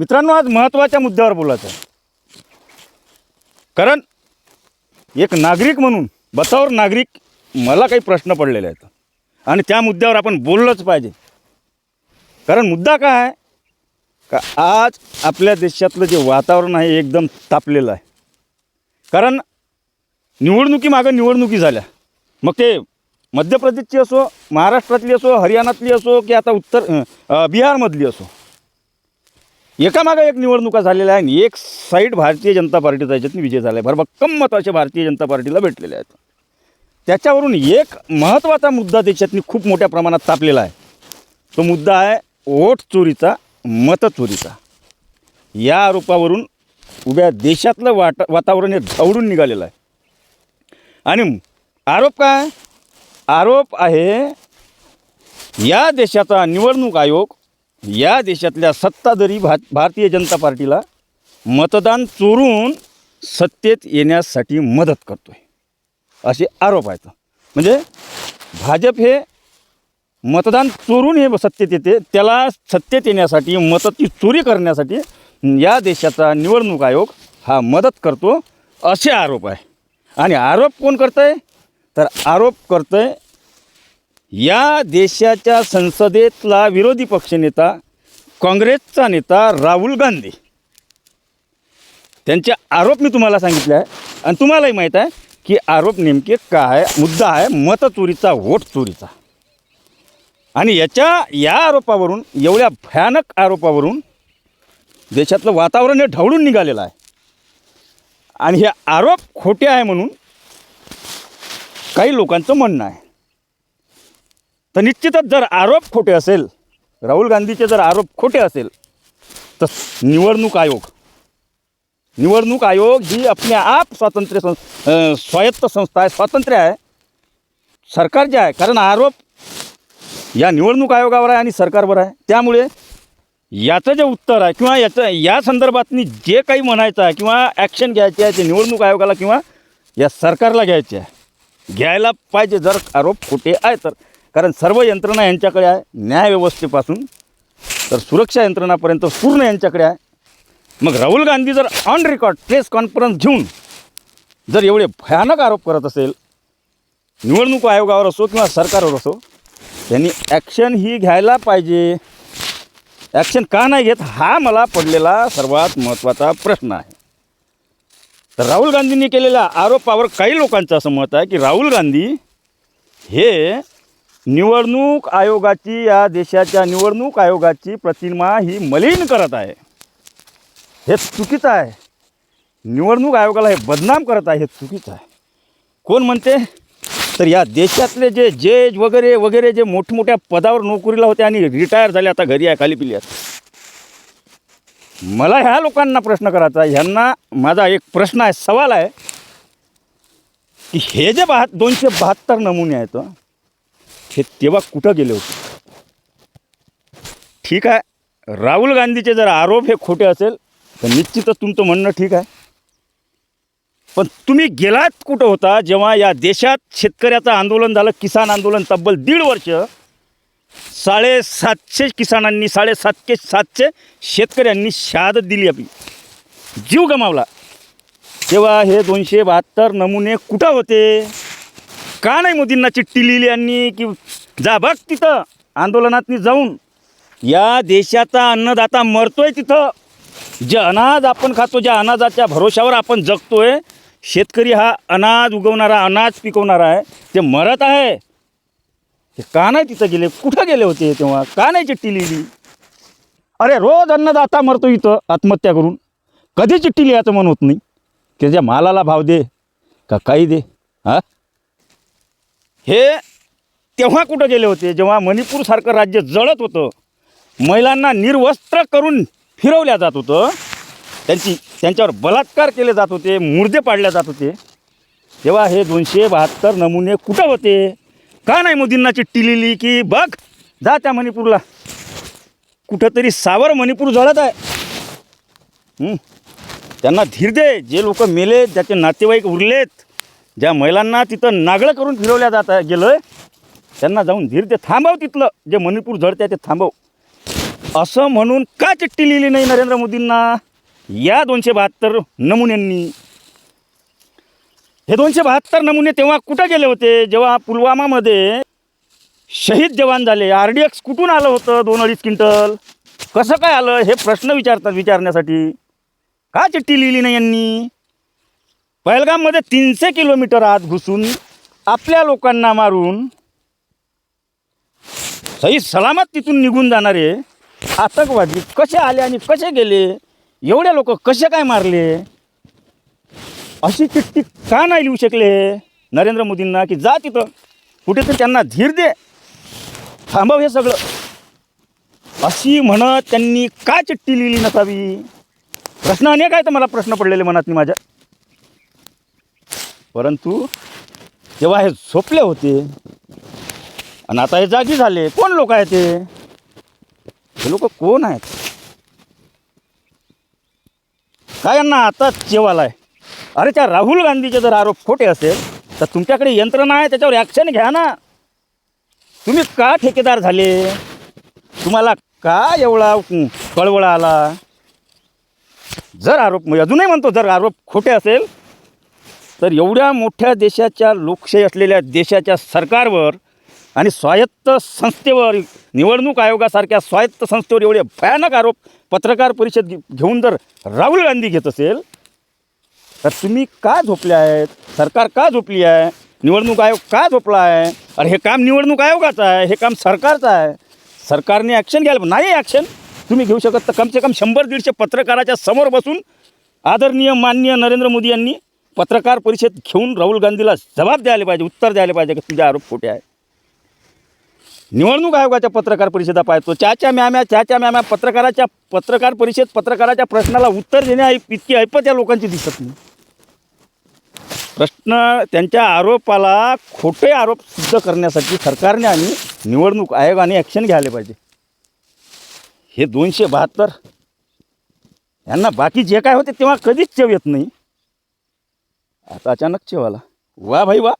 मित्रांनो आज महत्त्वाच्या मुद्द्यावर बोलायचं आहे. कारण एक नागरिक म्हणून बतावर नागरिक मला काही प्रश्न पडलेले आहेत. आणि त्या मुद्द्यावर आपण बोललंच पाहिजे. कारण मुद्दा काय आहे? का आज आपल्या देशातलं जे वातावरण आहे एकदम तापलेलं आहे. कारण निवडणुकीमागं निवडणुकी झाल्या. मग ते मध्य प्रदेशची असो महाराष्ट्रातली असो हरियाणातली असो की आता उत्तर बिहारमधली असो. एकामागं एक निवडणुका झालेल्या आहे आणि एक साईड भारतीय जनता पार्टीचा याच्यातून विजय झाला आहे भरभक्कम मताचे भारतीय जनता पार्टीला भेटलेले आहेत. त्याच्यावरून एक महत्त्वाचा मुद्दा त्याच्यातनी खूप मोठ्या प्रमाणात तापलेला आहे. तो मुद्दा आहे वोट चोरीचा मत चोरीचा. या आरोपावरून उभ्या देशातलं वाट वातावरण हे धावडून निघालेलं आहे. आणि आरोप काय? आरोप आहे या देशाचा निवडणूक आयोग या देशातल्या सत्ताधारी भा भारतीय जनता पार्टीला मतदान चोरून सत्तेत येण्यासाठी मदत करतो आहे असे आरोप आहेत. म्हणजे भाजप हे मतदान चोरून हे सत्तेत येते त्याला सत्तेत येण्यासाठी मताची चोरी करण्यासाठी या देशाचा निवडणूक आयोग हा मदत करतो असे आरोप आहे. आणि आरोप कोण करतं आहे तर आरोप करतं आहे या देशाच्या संसदेतला विरोधी पक्षनेता काँग्रेसचा नेता राहुल गांधी. त्यांचे आरोप मी तुम्हाला सांगितले आहे. आणि तुम्हालाही माहीत आहे की आरोप नेमके काय मुद्दा आहे मतचोरीचा वोट चोरीचा. आणि याच्या या आरोपावरून एवढ्या भयानक आरोपावरून देशातलं वातावरण हे ढवळून निघालेलं आहे. आणि हे आरोप खोटे आहे म्हणून काही लोकांचं म्हणणं आहे. तर निश्चितच जर आरोप खोटे असेल राहुल गांधीचे जर आरोप खोटे असेल तर निवडणूक आयोग निवडणूक आयोग ही आपल्या आप स्वातंत्र्य सं स्वायत्त संस्था आहे स्वातंत्र्य आहे सरकार जे आहे कारण आरोप या निवडणूक आयोगावर आहे आणि सरकारवर आहे. त्यामुळे याचं जे उत्तर आहे किंवा याचं या संदर्भातनी जे काही म्हणायचं आहे किंवा ॲक्शन घ्यायची आहे ते निवडणूक आयोगाला किंवा या सरकारला घ्यायचे आहे घ्यायला पाहिजे जर आरोप खोटे आहे तर. कारण सर्व यंत्रणा यांच्याकडे आहे न्यायव्यवस्थेपासून तर सुरक्षा यंत्रणापर्यंत पूर्ण यांच्याकडे आहे. मग राहुल गांधी जर ऑन रेकॉर्ड प्रेस कॉन्फरन्स घेऊन जर एवढे भयानक आरोप करत असेल निवडणूक आयोगावर असो किंवा सरकारवर असो त्यांनी ॲक्शन ही घ्यायला पाहिजे. ॲक्शन का नाही घेत हा मला पडलेला सर्वात महत्त्वाचा प्रश्न आहे. तर राहुल गांधींनी केलेल्या आरोपावर काही लोकांचं असं मत आहे की राहुल गांधी हे निवडणूक आयोगाची या देशाच्या निवडणूक आयोगाची प्रतिमा ही मलिन करत आहे. हे चुकीचं आहे. निवडणूक आयोगाला हे बदनाम करत आहे हे चुकीचं आहे. कोण म्हणते? तर या देशातले जे जज वगैरे वगैरे जे मोठमोठ्या पदावर नोकरीला होते आणि रिटायर झाले आता घरी आहे खाली पिली आहेत. मला ह्या लोकांना प्रश्न करायचा आहे. ह्यांना माझा एक प्रश्न आहे सवाल आहे की हे जे बहा दोनशे बहात्तर नमुने आहेत हे तेव्हा कुठं गेले होते? ठीक आहे. राहुल गांधीचे जर आरोप हे खोटे असेल तर निश्चितच तुमचं म्हणणं ठीक आहे. पण तुम्ही गेलात कुठं होता जेव्हा या देशात शेतकऱ्याचं आंदोलन झालं किसान आंदोलन तब्बल दीड वर्ष साडेसातशे किसानांनी साडेसातशे सातशे शेतकऱ्यांनी शहादत दिली आपली. जीव गमावला. तेव्हा हे दोनशे बहात्तर नमुने कुठं होते? का नाही मोदींना चिठ्ठी लिहिली यांनी की जा बघ तिथं आंदोलनातनी जाऊन. या देशाचा अन्नदाता मरतोय तिथं. जे अनाज आपण खातो ज्या अनाजाच्या भरोशावर आपण जगतोय शेतकरी हा अनाज उगवणारा अनाज पिकवणारा आहे ते मरत आहे. ते का नाही तिथं गेले? कुठं गेले होते तेव्हा? का नाही चिठ्ठी लिहिली? अरे रोज अन्नदाता मरतो इथं आत्महत्या करून. कधी चिठ्ठी लिहायचं मन होत नाही? त्याच्या मालाला भाव दे का काही दे हां? हे तेव्हा कुठं गेले होते? जेव्हा मणिपूरसारखं राज्य जळत होतं महिलांना निर्वस्त्र करून फिरवल्या जात होतं त्यांची त्यांच्यावर बलात्कार केले जात होते मुर्दे पाडल्या जात होते. तेव्हा हे दोनशे बहात्तर नमुने कुठं होते? का नाही मोदींना चिठ्ठी लिहिली की बघ जा त्या मणिपूरला. कुठंतरी सावर मणिपूर जळत आहे. त्यांना धीर दे. जे लोक मेले ज्याचे नातेवाईक उरलेत ज्या महिलांना तिथं नागळं करून फिरवल्या जात गेलं त्यांना जाऊन धीर ते थांबव तिथलं. जे मणिपूर झडते ते थांबव. असं म्हणून का चिठ्ठी लिहिली नाही नरेंद्र मोदींना? या दोनशे बहात्तर नमुन्यांनी. हे दोनशे बहात्तर नमुने तेव्हा कुठं गेले होते? जेव्हा पुलवामामध्ये शहीद जवान झाले. आर डी एक्स कुठून आलं होतं दोन अडीच क्विंटल? कसं काय आलं? हे प्रश्न विचारतात विचारण्यासाठी. का चिठ्ठी लिहिली नाही यांनी? पहलगाममध्ये तीनशे किलोमीटर आत घुसून आपल्या लोकांना मारून सही सलामत तिथून निघून जाणारे आतंकवादी कसे आले आणि कसे गेले? एवढे लोक कसे काय मारले? अशी चिठ्ठी का नाही लिहू शकले नरेंद्र मोदींना की जा तिथं कुठेतरी त्यांना धीर दे. थांबव हे सगळं. अशी म्हणत त्यांनी का चिठ्ठी लिहिली नसावी? प्रश्न अनेक आहेत मला प्रश्न पडलेले मनात माझ्या. परंतु जेव्हा हे झोपले होते आणि आता हे जागी झाले कोण लोक आहेत ते हे लोक कोण आहेत? काय यांना आता जेवायला आहे? अरे त्या राहुल गांधीचे जर आरोप खोटे असेल तर तुमच्याकडे यंत्रणा आहे त्याच्यावर ॲक्शन घ्या ना. तुम्ही का ठेकेदार झाले? तुम्हाला का एवढा कळवळा आला? जर आरोप अजूनही म्हणतो जर आरोप खोटे असेल तर एवढ्या मोठ्या देशाच्या लोकशाही असलेल्या देशाच्या सरकारवर आणि स्वायत्त संस्थेवर निवडणूक आयोगासारख्या स्वायत्त संस्थेवर एवढे भयानक आरोप पत्रकार परिषद घेऊन जर राहुल गांधी घेत असेल तर तुम्ही का झोपले आहेत सरकार का झोपली आहे? निवडणूक आयोग का झोपला आहे? अरे हे काम निवडणूक आयोगाचं आहे हे काम सरकारचं आहे. सरकारने ॲक्शन घ्यायला नाही ॲक्शन तुम्ही घेऊ शकत तर कमसे कम शंभर दीडशे पत्रकाराच्या समोर बसून आदरणीय माननीय नरेंद्र मोदी यांनी पत्रकार परिषद घेऊन राहुल गांधीला जबाब द्यायला पाहिजे उत्तर द्यायला पाहिजे की तुझे आरोप खोटे आहे निवडणूक आयोगाच्या पत्रकार परिषदा पाहतो. चाच्या म्याम्या चाच्या म्याम्या पत्रकाराच्या पत्रकार परिषद पत्रकाराच्या प्रश्नाला उत्तर देणे इतकी ऐपत या लोकांची दिसत नाही. प्रश्न त्यांच्या आरोपाला खोटे आरोप सिद्ध करण्यासाठी सरकारने आणि निवडणूक आयोगाने ॲक्शन घ्यायला पाहिजे. हे दोनशे बहात्तर यांना बाकी जे काय होते तेव्हा कधीच चव येत नाही. आता अचानक चेव वा भाई वा.